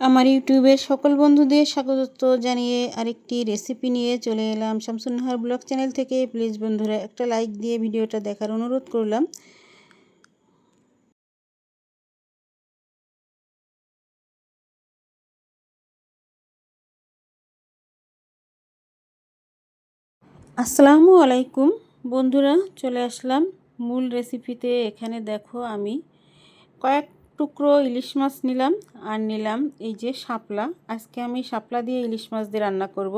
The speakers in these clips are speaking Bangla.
আমার ইউটিউবের সকল বন্ধুদের স্বাগত জানিয়ে আরেকটি রেসিপি নিয়ে চলে এলাম শামসুন্নাহার ব্লগ চ্যানেল থেকে। প্লিজ বন্ধুরা, একটা লাইক দিয়ে ভিডিওটা দেখার অনুরোধ করলাম। আসসালামু আলাইকুম। বন্ধুরা, চলে আসলাম মূল রেসিপিতে। এখানে দেখো আমি কয়েক টুকরো ইলিশ মাছ নিলাম আর নিলাম এই যে শাপলা। আজকে আমি শাপলা দিয়ে ইলিশ মাছ দিয়ে রান্না করব।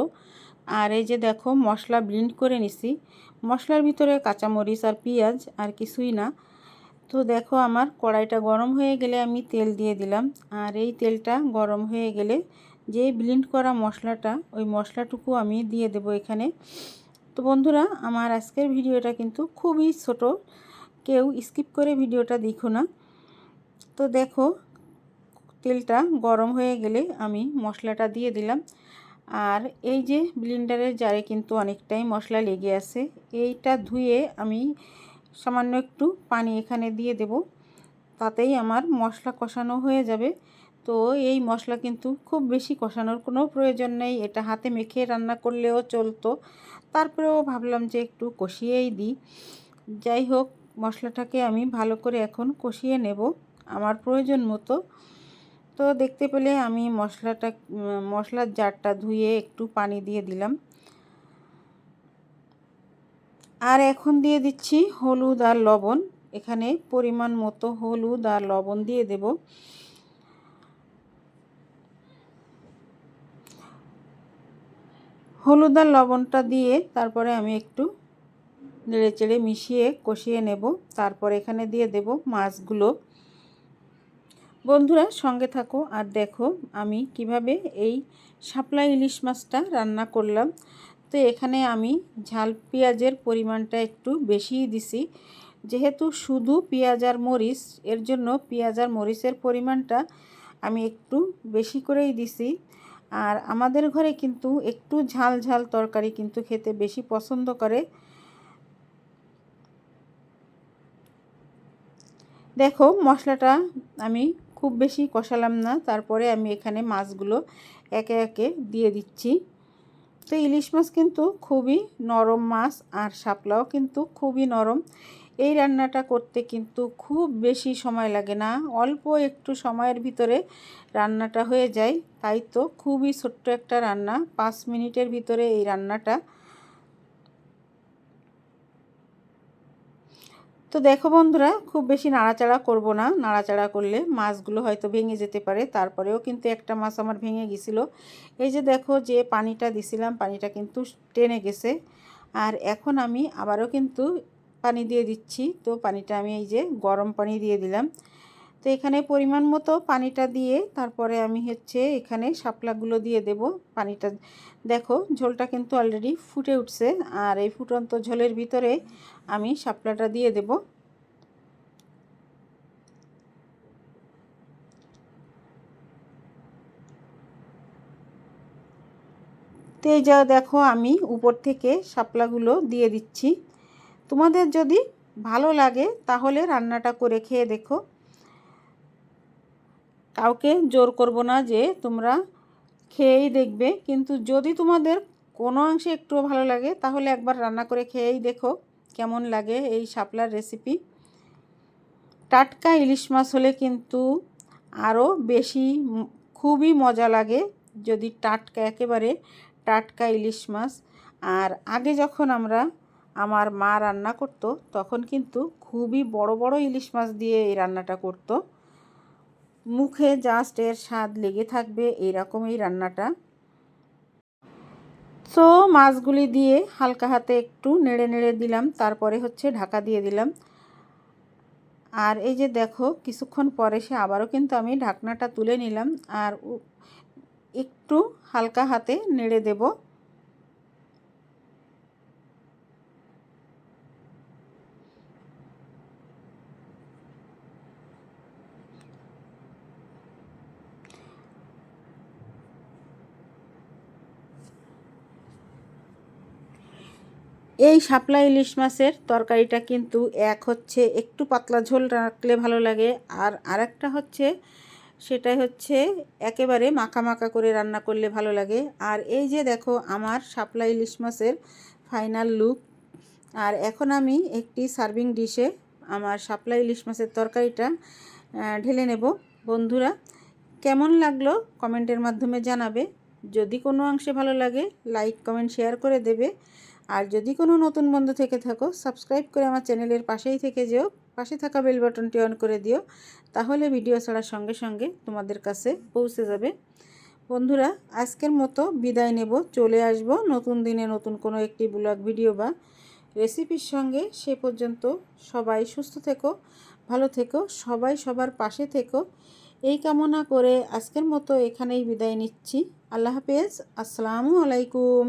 আর এই যে দেখো মশলা ব্লিন্ড করে নিছি। মশলার ভিতরে কাঁচামরিচ আর পেঁয়াজ আর কিছুই না। তো দেখো আমার কড়াইটা গরম হয়ে গেলে আমি তেল দিয়ে দিলাম। আর এই তেলটা গরম হয়ে গেলে যে ব্লিন্ড করা মশলাটা, ওই মশলাটুকু আমি দিয়ে দেব এখানে। তো বন্ধুরা, আমার আজকের ভিডিওটা কিন্তু খুবই ছোট। কেউ স্কিপ করে ভিডিওটা দেখো না। তো দেখো, তেলটা গরম হয়ে গেলে আমি মশলাটা দিয়ে দিলাম। আর এই যে ব্লিন্ডারের জারে কিন্তু অনেকটাই মশলা লেগে আছে, এইটা ধুয়ে আমি সামান্য একটু পানি এখানে দিয়ে দেব, তাতেই আমার মশলা কষানো হয়ে যাবে। তো এই মশলা কিন্তু খুব বেশি কষানোর কোনো প্রয়োজন নেই, এটা হাতে মেখে রান্না করলেও চলতো। তারপরেও ভাবলাম যে একটু কষিয়েই দিই। যাই হোক, মশলাটাকে আমি ভালো করে এখন কষিয়ে নেব। আমার প্রয়োজন মতো। তো দেখতে পেলে আমি মশলাটা, মশলার জারটা ধুয়ে একটু পানি দিয়ে দিলাম। আর এখন দিয়ে দিচ্ছি হলুদ আর লবণ। এখানে পরিমাণ মতো হলুদ আর লবণ দিয়ে দেব। হলুদ আর লবণটা দিয়ে তারপরে আমি একটু নেড়ে চেড়ে মিশিয়ে কষিয়ে নেব। তারপর এখানে দিয়ে দেব মাছগুলো। বন্ধুরা, সঙ্গে থাকো আর দেখো আমি কীভাবে এই শাপলা ইলিশ মাছটা রান্না করলাম। তো এখানে আমি ঝাল পেঁয়াজের পরিমাণটা একটু বেশিই দিছি। যেহেতু শুধু পেঁয়াজ আর মরিচ, এর জন্য পেঁয়াজ আর মরিচের পরিমাণটা আমি একটু বেশি করেই দিছি। আর আমাদের ঘরে কিন্তু একটু ঝাল ঝাল তরকারি কিন্তু খেতে বেশি পছন্দ করে। দেখো, মশলাটা আমি খুব বেশি কষালাম না। তারপরে আমি এখানে মাছগুলো একে একে দিয়ে দিচ্ছি। তো ইলিশ মাছ কিন্তু খুবই নরম মাছ আর শাপলাও কিন্তু খুবই নরম। এই রান্নাটা করতে কিন্তু খুব বেশি সময় লাগে না। অল্প একটু সময়ের ভিতরে রান্নাটা হয়ে যায়। তাই তো খুবই ছোট্ট একটা রান্না। পাঁচ মিনিটের ভিতরে এই রান্নাটা তো দেখো বন্ধুরা, খুব বেশি নাড়াচাড়া করব না। নাড়াচাড়া করলে মাছগুলো হয়তো ভেঙে যেতে পারে। তারপরেও কিন্তু একটা মাছ আমার ভেঙে গেছিল। এই যে দেখো যে পানিটা দিছিলাম, পানিটা কিন্তু টেনে গেছে। আর এখন আমি আবারও কিন্তু পানি দিয়ে দিচ্ছি। তো পানিটা আমি এই যে গরম পানি দিয়ে দিলাম। তো এখানে পরিমাণ মতো পানিটা দিয়ে তারপরে আমি হচ্ছে এখানে শাপলাগুলো দিয়ে দেব পানিটা। দেখো, ঝোলটা কিন্তু অলরেডি ফুটে উঠছে আর এই ফুটন্ত ঝোলের ভিতরে আমি শাপলাটা দিয়ে দেব। তো এই যা দেখো, আমি উপর থেকে শাপলাগুলো দিয়ে দিচ্ছি। তোমাদের যদি ভালো লাগে তাহলে রান্নাটা করে খেয়ে দেখো। কাউকে জোর করব না যে তোমরা খেয়েই দেখবে। কিন্তু যদি তোমাদের কোনো অংশে একটুও ভালো লাগে, তাহলে একবার রান্না করে খেয়েই দেখো কেমন লাগে এই শাপলার রেসিপি টাটকা ইলিশ মাছ হলে কিন্তু আরও বেশি খুবই মজা লাগে যদি টাটকা, একেবারে টাটকা ইলিশ মাছ। আর আগে যখন আমরা, আমার মা রান্না করত, তখন কিন্তু খুবই বড় বড় ইলিশ মাছ দিয়ে এই রান্নাটা করতো। মুখে জাস্ট এর স্বাদ লেগে থাকবে এইরকম এই রান্নাটা। তো মাছগুলি দিয়ে হালকা হাতে একটু নেড়ে নেড়ে দিলাম, তারপরে হচ্ছে ঢাকা দিয়ে দিলাম। আর এই যে দেখো, কিছুক্ষণ পরে সে আবারও কিন্তু আমি ঢাকনাটা তুলে নিলাম, আর একটু হালকা হাতে নেড়ে দেবো। এই শাপলা ইলিশ মাছের তরকারিটা কিন্তু এক হচ্ছে একটু পাতলা ঝোল রাখলে ভালো লাগে, আর আরেকটা হচ্ছে সেটাই হচ্ছে একেবারে মাখা মাখা করে রান্না করলে ভালো লাগে। আর এই যে দেখো আমার শাপলা ইলিশ মাছের ফাইনাল লুক, আর এখন আমি একটি সার্ভিং ডিশে আমার শাপলা ইলিশ মাছের তরকারিটা ঢেলে নেব। বন্ধুরা, কেমন লাগল কমেন্টের মাধ্যমে জানাবে। যদি কোনো অংশে ভালো লাগে, লাইক, কমেন্ট, শেয়ার করে দেবে। আর যদি কোনো নতুন বন্ধু থেকে থাকো সাবস্ক্রাইব করে আমার চ্যানেলের পাশেই থেকে যেও, পাশে থাকা বেল বাটনটি অন করে দিও, তাহলে ভিডিও ছাড়ার সঙ্গে সঙ্গে তোমাদের কাছে পৌঁছে যাবে। বন্ধুরা, আজকের মতো বিদায় নেব, চলে আসব নতুন দিনে নতুন কোনো একটি ব্লগ ভিডিও বা রেসিপির সঙ্গে। সে পর্যন্ত সবাই সুস্থ থেকো, ভালো থেকো, সবাই সবার পাশে থেকো। এই কামনা করে আজকের মতো এখানেই বিদায় নিচ্ছি। আল্লাহ হাফেজ, আসসালামু আলাইকুম।